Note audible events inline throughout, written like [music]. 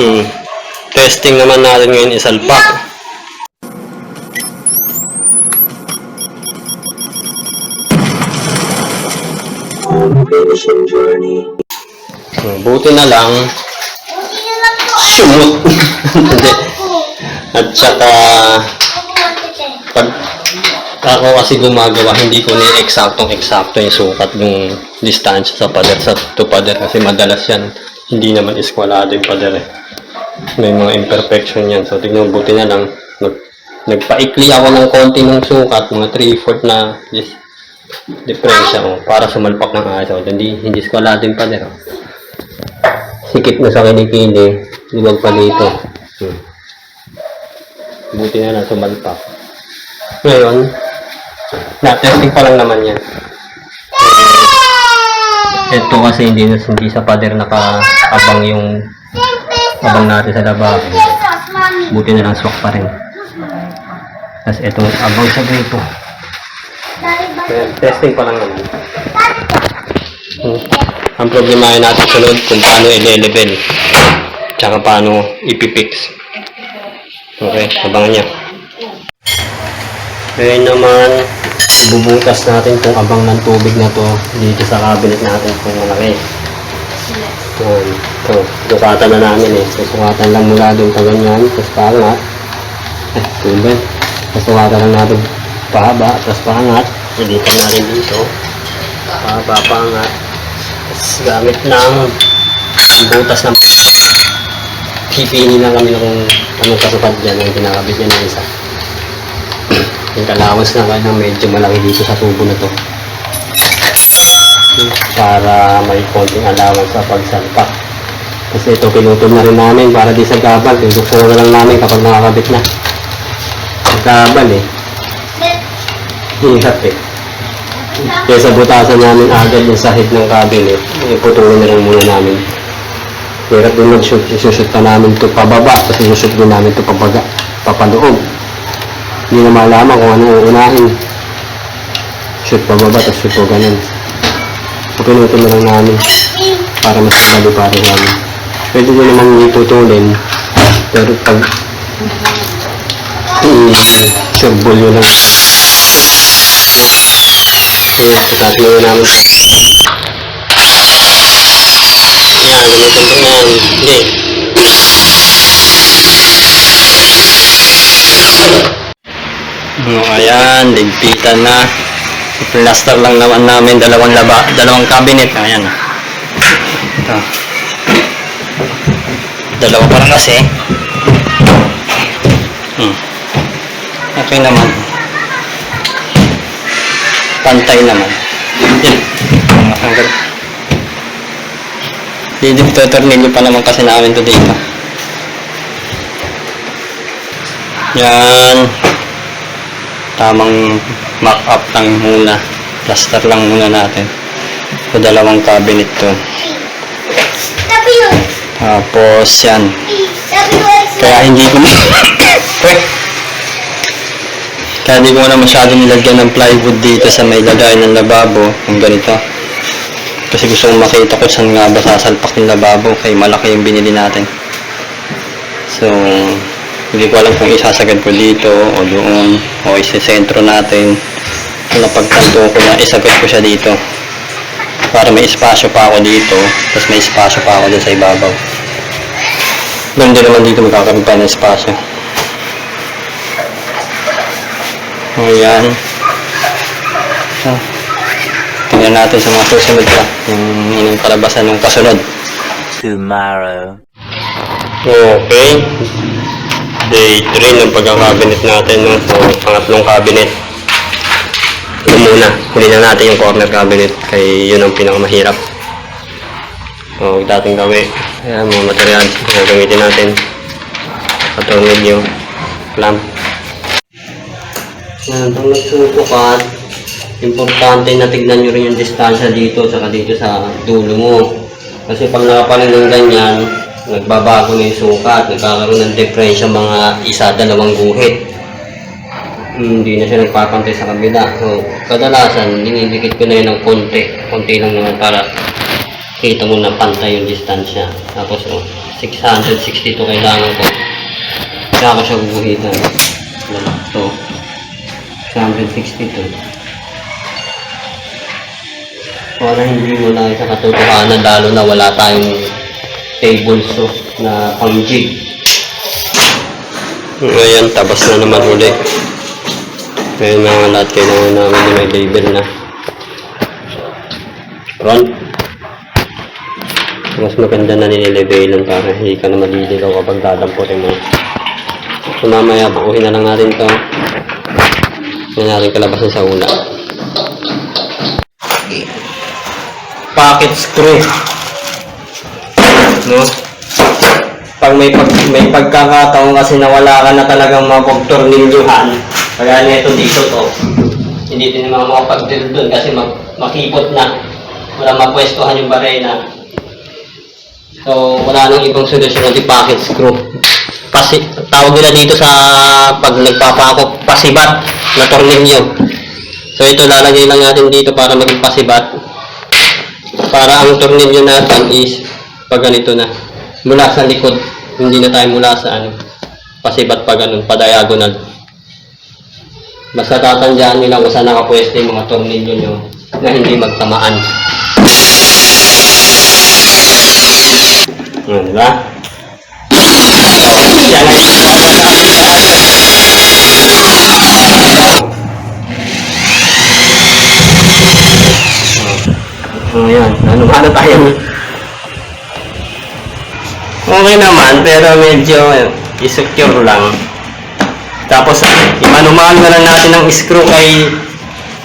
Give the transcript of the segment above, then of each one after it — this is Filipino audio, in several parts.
Hmm. Testing naman natin ngayon isalpak. Hmm, Buti na lang. Po. [laughs] At saka, pag ako kasi gumagawa, hindi ko ni eksaktong eksakto yung sukat ng distansya sa pader sa to pader kasi madalas yan hindi naman iskwalado yung pader eh. May mga imperfection yan. So tignan buti na lang nag, nagpaikli ako ng konti ng sukat, mga 3-4 na dis, diferensya ko para sumalpak ng ayos. So, hindi, hindi iskwalado yung pader. Oh. Sikip na sa kilikili, luwag pa dito. Hmm. Buti na lang sumalpak. Ngayon, na-testing pa lang naman yan. Ito kasi hindi, hindi sa pader naka-abang yung abang natin sa lababo. Buti na lang swak pa rin. Tapos ito, abang sa? Ayan, testing pa lang naman. Hmm. Ang problema ay natin sunod kung paano i-level. Tsaka paano ipipix. Okay, abangan niya. Ngayon naman, bubutas natin kung abang ng tubig na to dito sa cabinet natin kung malaki. Yan. Ito, sukatan na namin eh. Susukatan lang mula doon sa ganyan, tapos paangat. Eh, tubig. Tapos sukatan lang natin pahaba, tapos paangat. Ilitan natin dito. Pahaba, paangat. Tapos gamit ng butas ng pipili na kami kung anong kasupad dyan ang kinakabit niya ng isa. [clears throat] Yung kalawas na kanya medyo malaki dito sa tubo na to. Para may konting allowance sa pagsalpak. Kasi ito pinutol na rin namin para di sa gabal. Pinukso na lang namin kapag nakakabit na. Sa gabal eh. Hirap eh. Kaya sa butasan namin agad yung sahig ng cabinet, iputulong na lang muna namin. Hirap din mag-shoot. Isushoot pa namin ito pababa, tapos isushoot din namin ito pabaga, papaloob. Hindi na malaman kung ano uunahin. Shoot pababa, tapos shoot po ganun. So, pinutol na lang namin para mas madali para namin. Pwede ko namang itutulin, pero pag i-shogbol yun lang. Ayan, tatlo na namin. Yan, ganito ito yan. Hindi. Ayan, ligpitan na. Plaster lang naman namin dalawang laba, dalawang cabinet. Ayan. Ito. Dalawa pa lang kasi. Hmm. Okay naman. Pantay naman. Yan. Hanggang Didip tornilyo pa naman kasi namin to dito. Yan. Tamang mock up lang muna. Plaster lang muna natin. Sa dalawang cabinet to. Tapos yan. Kaya hindi ko! [laughs] Kaya hindi ko na masyado nilagyan ng plywood dito sa may lagay ng lababo. Yung ganito. Kasi gusto kong makita kung saan nga ba sasalpak yung lababo. Kaya malaki yung binili natin. So, hindi ko alam kung isasagad ko dito o doon o isisentro natin. Kung napagtanto ko na isagad ko siya dito. Para may espasyo pa ako dito. Tapos may espasyo pa ako dun sa ibabaw. Ganun din naman dito magkakaroon pa ng espasyo. Ayan. So, tingnan natin sa mga susunod pa. Yung inyong kalabasan ng kasunod. tomorrow. Okay. Day 3 ng pagkakabinet natin. No? So, pangatlong cabinet. Ito muna. Huli na natin yung corner cabinet. Kaya yun ang pinakamahirap. So, dating gawi. Ayan, mga materials na gagamitin natin. Katornilyo. Clamp. Yan, pag nagsusukat, importante na tignan nyo rin yung distansya dito saka dito sa dulo mo. Kasi pag nakapanin ng ganyan, nagbabago na yung sukat, nagkakaroon ng diferensya mga isa, dalawang guhit. Hmm, Hindi na siya nagpapantay sa kabila. So, kadalasan, dinidikit ko na yun ng konti. Konti lang naman para kita mo na pantay yung distansya. Tapos, oh, 662 kailangan ko. Kaya ko siya guguhitan. Ito. 662. Para hindi mo na sa katotohanan, lalo na wala tayong table so na pang jig. Ngayon, tapos na naman uli. Ngayon mga lahat kailangan namin na may label na. Front. Mas maganda na nililevelan para hindi ka na maliligaw kapag dadamputin mo. So mamaya, bukuhin na lang natin to. Yan natin kalabasan sa una. Pocket screw. No? Pag may pag, may pagkakataon kasi na wala ka na talagang mapagtornilyuhan, kaya nito dito to, hindi din naman makapag-drill doon kasi mag, makipot na. Wala mapwestuhan yung barena. So, wala nang ibang solusyon kundi pocket screw. Pasi, tawag nila dito sa pag nagpapako, pasibat na tornilyo. So, ito lalagay lang natin dito para maging pasibat. Para ang tornilyo natin is pag ganito na. Mula sa likod, hindi na tayo mula sa ano, pasibat pa ganun, pa diagonal. Basta tatandaan nyo lang kung saan nakapwesto yung mga tornilyo nyo na hindi magtamaan. Ano, di ba? Yan ay. Oh, yan. Ano ano tayo? Okay naman, pero medyo insecure lang. Tapos, imanumano na lang natin ng screw kay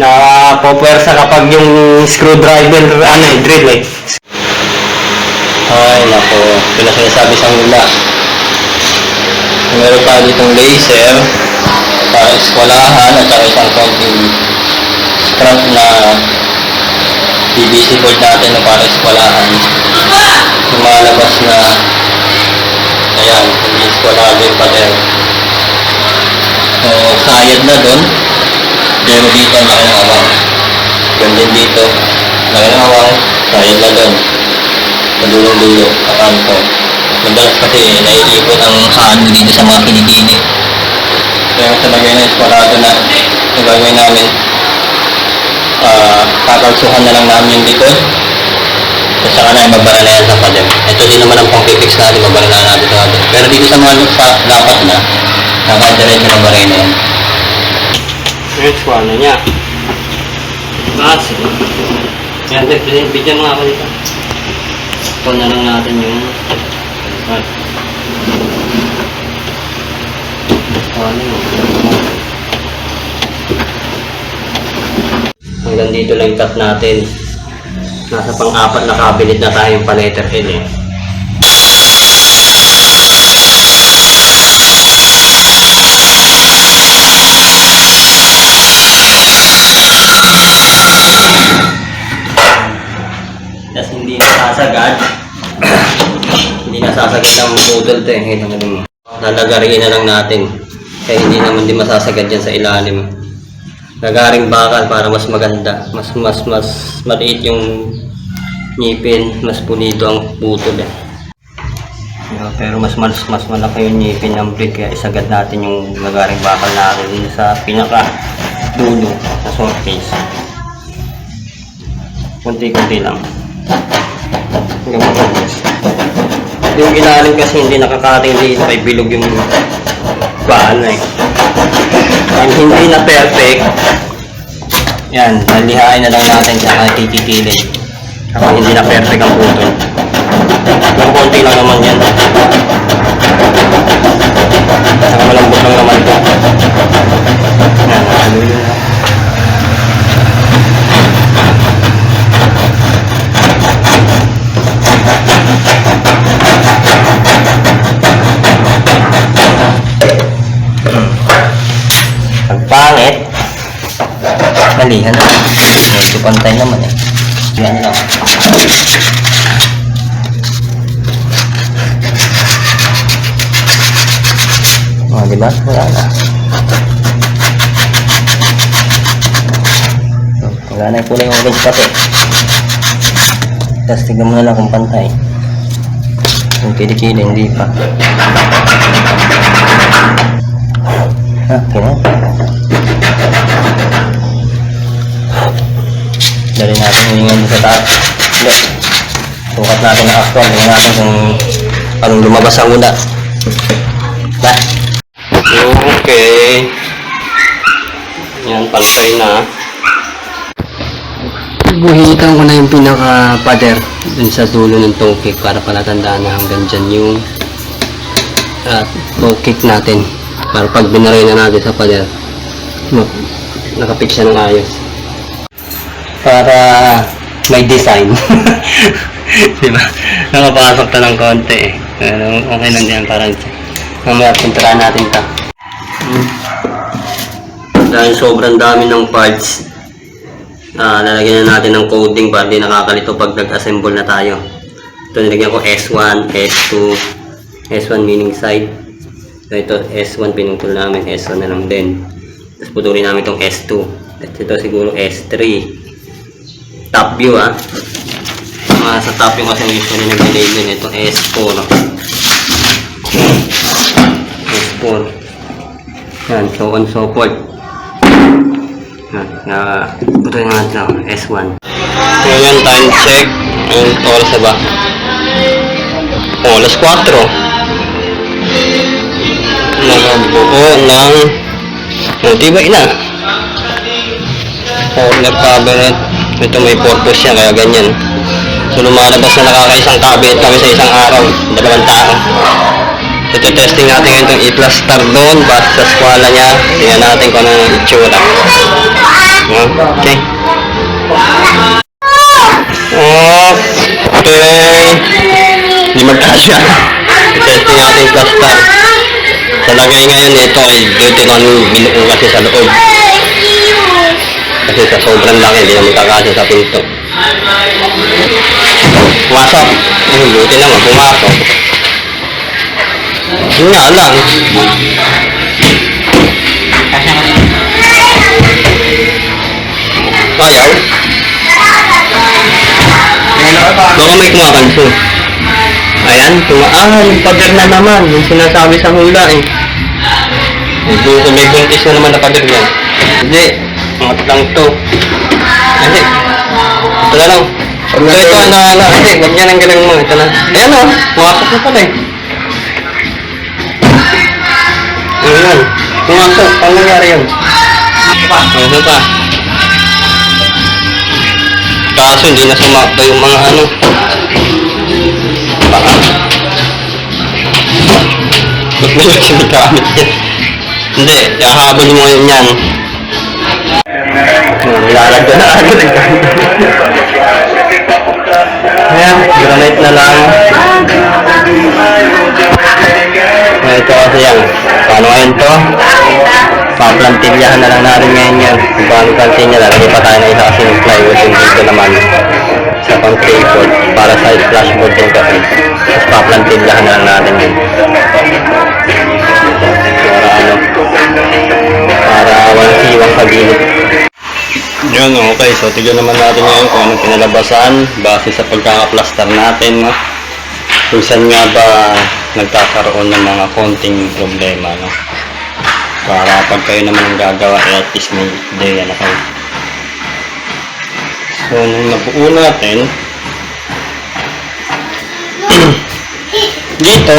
na popwersa kapag yung screwdriver, ano eh, drill eh. Ay, nako. Ito na sinasabi sa hula. Meron pa ditong laser para eskwalahan at saka isang konting strap na PVC board natin na para eskwalahan. Lumalabas na yung pader. So, sayad na dun. Pero dito, ang laki ng awang. Ganyan dito, laki ng awang, sayad na dun sa dulong-dulo, sa kanto. Madalas kasi naiipot ang haan mo dito sa mga kinikini. Kaya sa lagay na eskwalado na, yung gagawin namin, ah kakalsuhan na lang namin likod. At saka na magbara na yan sa pader. Ito din naman ang pang-fix natin, magbara na natin sa pader. Pero dito sa mga sa dapat na, nakadiretso na baray na yan. Next one na niya. Sige. Yan, bigyan mo nga ako dito. Ito na lang natin yung. Ano yun? Hanggang dito lang cut natin. Nasa pang-apat na cabinet na tayo yung pa-letter L eh. Tapos hindi nasasagad. hindi nasasagad ang model to eh. Ito mo. Lalagarin na lang natin. Kaya hindi naman din masasagad yan sa ilalim. Lagaring bakal para mas maganda. Mas mas mas maliit yung ngipin. Mas pulido ang putol eh. Pero mas mas mas malaki yung ngipin ng brick kaya isagad natin yung lagaring bakal natin sa pinaka dulo sa surface. Kunti-kunti lang. Hanggang matapos. Yung ilalim kasi hindi nakakating dito ay bilog yung paan eh. Ang hindi na perfect, yan, nalihain na lang natin sa kikikilig. Kapag hindi na perfect ang putol. Yung konti lang naman yan. Saka malambot lang naman ito. Yan, nakalulo na. Pag pangit, nalihan na. Pantay naman eh. Yan lang. O, di ba? Wala na. Wala na yung kulay orange pati. Tapos tignan mo na lang kung pantay. Yung kilikili, hindi pa. Ah, okay na. Dali natin yung ano sa taas. Sukat natin ang actual. Tingnan natin kung anong lumabas ang una. Na. Okay. Yan, pantay na. Buhitan ko na yung pinaka-pader dun sa dulo ng toe kick para palatandaan na hanggang dyan yung at toe kick natin. Para pag binaray na natin sa pader, no, nakapit siya ng ayos. Para may design. [laughs] Di ba? Nakapasok na ng konti eh. Pero okay lang yan para mamaya puntahan natin ta. Dahil sobrang dami ng parts, ah lalagyan na natin ng coding para di nakakalito pag nag-assemble na tayo. Ito nilagyan ko S1, S2, S1 meaning side. So ito S1 pinutol namin, S1 na lang din. Tapos putulin namin itong S2. At ito siguro S3. Top view ah. Mga sa top view kasi usually nag-label ito S4. S4. Yan, so on so forth. Yan, na, yung natin ako, S1. Ngayon, time check. Ngayon, oras na ba? Oh, alas 4. Nakabuo ng multibay na. Corner cabinet. Ito may purpose yan, kaya ganyan. So, lumalabas na nakakaisang cabinet kami sa isang araw. Dalawang tao. Ito testing natin ngayon itong i-plaster doon base sa skwala niya. Tingnan natin kung ano ang itsura. Okay. Okay. Hindi magkasya. Testing natin yung plaster. Sa lagay ngayon ito ay dito lang binuo kasi sa loob. Kasi sa sobrang laki, hindi na magkakasya sa pinto. Pumasok. Eh, buti naman, pumasok. Yun nga lang. Ayaw. Baka may kumakanso. Ayan, tumaan. Pader na naman. Yung sinasabi sa hula eh. Medyo may buntis na naman na pader yan. Hindi. Angat lang to. Hindi. Ito na lang. Ito, ito, ano, ano. Hindi, huwag yan ang galing mo. Ito na. Ayan o. Pumasok na pala eh. Ayan. Pumasok. Paano nangyari yun? Ano pa? Kaso hindi na sumakto yung mga ano. Baka. Ba't may sinigamit yan? Hindi, hahabol mo yun yan. Nilalagyan na agad. Ayan, granite na lang. Ayan, ito kasi yan. Paano ngayon to? Paplantilyahan na lang natin ngayon yan. Paano plantilya, lalagyan pa tayo ng isa kasi yung plywood yung dito naman sa pang board para sa flashboard yung kasi. Tapos paplantilyahan na lang natin yun. Para ano, para walang siwang sa gilid. Yun, okay. So, tignan naman natin ngayon kung anong pinalabasan base sa pagkakaplaster natin. No? Kung saan nga ba nagkakaroon ng mga konting problema. No? Para pag kayo naman ang gagawa, eh, at least may idea na kayo. So, nung nabuo natin, [clears throat] dito,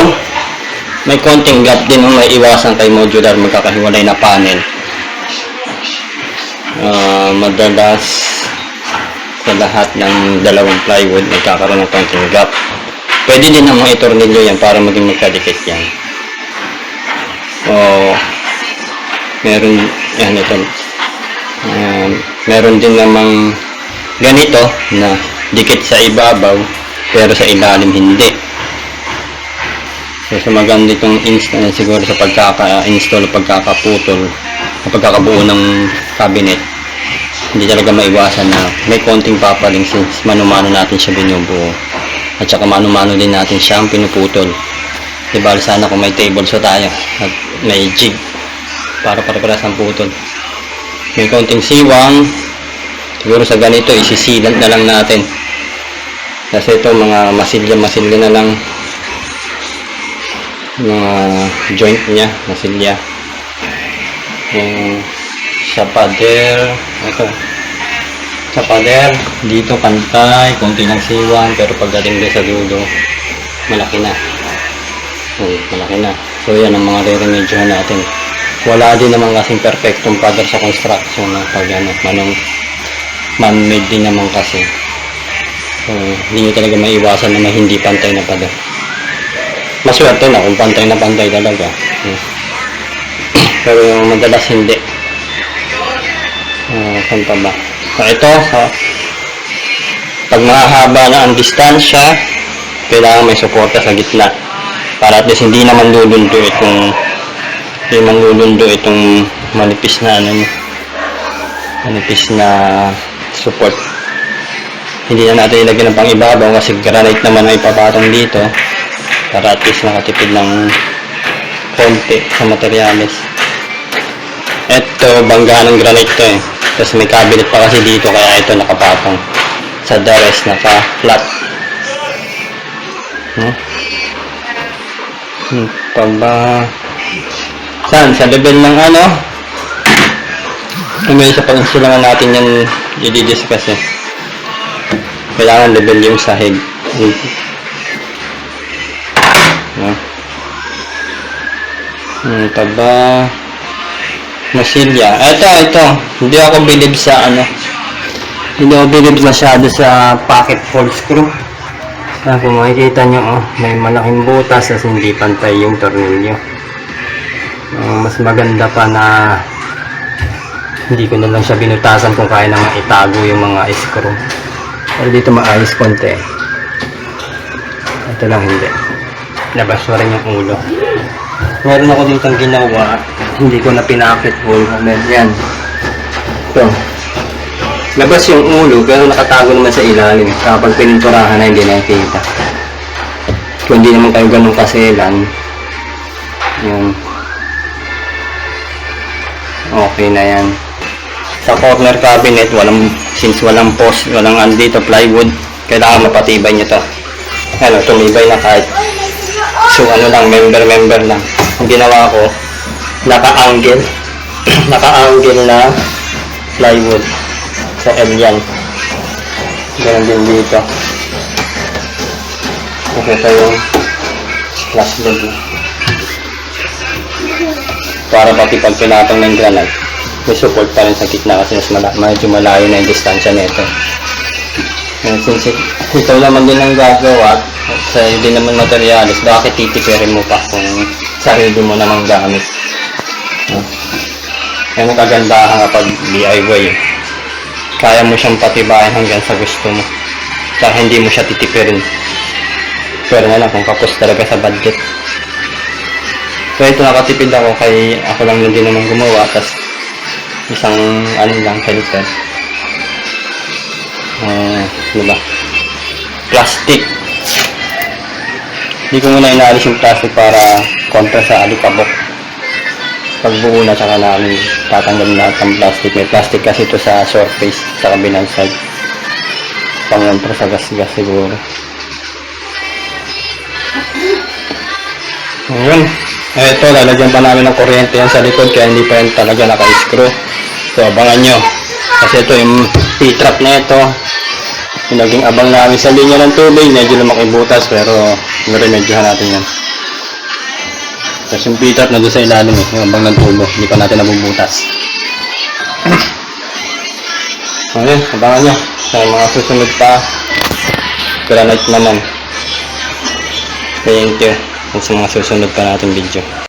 may konting gap din no? may iwasan kay modular magkakahiwalay na panel. Ah, madalas sa lahat ng dalawang plywood nagkakaroon ng konting gap. Pwede din namang itornilyo yan para maging magkadikit yan. O, meron, yan ito. Um, meron din namang ganito na dikit sa ibabaw pero sa ilalim hindi. So, sa maganda itong install siguro sa pagkaka-install o pagkakaputol o pagkakabuo ng cabinet hindi talaga maiwasan na may konting papaling since mano-mano natin siya binubuo. At saka mano-mano din natin siyang pinuputol. Diba sana kung may table so tayo at may jig para para ang putol. May konting siwang. Siguro sa ganito isisilant na lang natin. Kasi ito mga masilya masilya na lang mga joint niya, nasilya. Yung sa pader, ito. Sa dito pantay, konti lang siwan, pero pagdating din sa dulo, malaki na. Hmm, malaki na. So yan ang mga re-remedyohan natin. Wala din naman kasing perfectong pader sa construction na pag ano, manong man-made din naman kasi. So, hindi nyo talaga maiwasan na hindi pantay na pader. Maswerte na kung pantay na pantay talaga. Hmm. Pero yung madalas hindi. Uh, saan pa ba? So, ito, sa pag mahaba na ang distansya, kailangan may suporta sa gitna. Para at least hindi naman lulundo itong hindi naman lulundo itong manipis na ano manipis na support. Hindi na natin ilagyan ng pang ibabaw kasi granite naman ang ipapatong dito para at least makatipid ng konti sa materyales. Ito, bangga ng granite to eh. Tapos may cabinet pa kasi dito kaya ito nakapatong. Sa the rest naka-flat. Hmm? Hmm, pa ba? Saan? Sa level ng ano? May isa pang silangan natin yan i-discuss eh. Kailangan level yung sahig. No? Hmm, pa ba? Masilya. Ito, ito. Hindi ako believe sa ano. Hindi ako believe masyado sa pocket hole screw. Ah, kung makikita nyo, oh, may malaking butas as hindi pantay yung tornilyo. Ah, mas maganda pa na hindi ko na lang siya binutasan kung kaya naman itago yung mga screw. Pero dito maayos konti. Ito lang hindi. Labas pa rin yung ulo. Meron ako dito ginawa. Hindi ko na pinakit hole. Meron yan. Ito. Labas yung ulo pero nakatago naman sa ilalim. Kapag pininturahan na hindi nakikita. Kung hindi naman kayo ganun kaselan, yun. Okay na yan. Sa corner cabinet, walang, since walang post, walang ano dito, plywood, kailangan mapatibay nyo to. Ano, tumibay na kahit So ano lang, member-member lang. Ang ginawa ko, naka-angle. [clears throat] naka-angle na plywood sa L yan. Ganun din dito. Ito yung flash load. Para pati pag pinatong ng granite, may support pa rin sa gitna kasi mas mala medyo malayo na yung distansya nito. And since it, ito naman din ang gagawa, sa hindi naman materialis, bakit titipirin mo pa kung sarili mo namang gamit? No? Yan ang kagandahan kapag DIY. eh. Kaya mo siyang patibayan hanggang sa gusto mo. Tsaka hindi mo siya titipirin. Pero na lang kung kapos talaga sa budget. So ito nakatipid ako kay ako lang din naman gumawa. Tapos isang ano lang helper. Uh, ano? Plastic. Hindi ko muna inaalis yung plastic para kontra sa alikabok. Pagbuo na tsaka namin tatanggalin lahat ng plastic. May plastic kasi ito sa surface sa kabilang side. Pangontra sa gas-gas siguro. Eh, ito, lalagyan pa namin ng kuryente yan sa likod kaya hindi pa yan talaga naka-screw. So, abangan nyo. Kasi ito, yung P-trap na ito, yung naging abang namin sa linya ng tubig, medyo lumaki butas, pero niremedyohan natin yan. Tapos yung P-trap na doon sa ilalim, eh, yung abang ng tubo, hindi pa natin nabubutas. [clears throat] Ayun, abangan nyo. Sa mga susunod pa, granite naman. Thank you. Sa mga susunod pa natin video.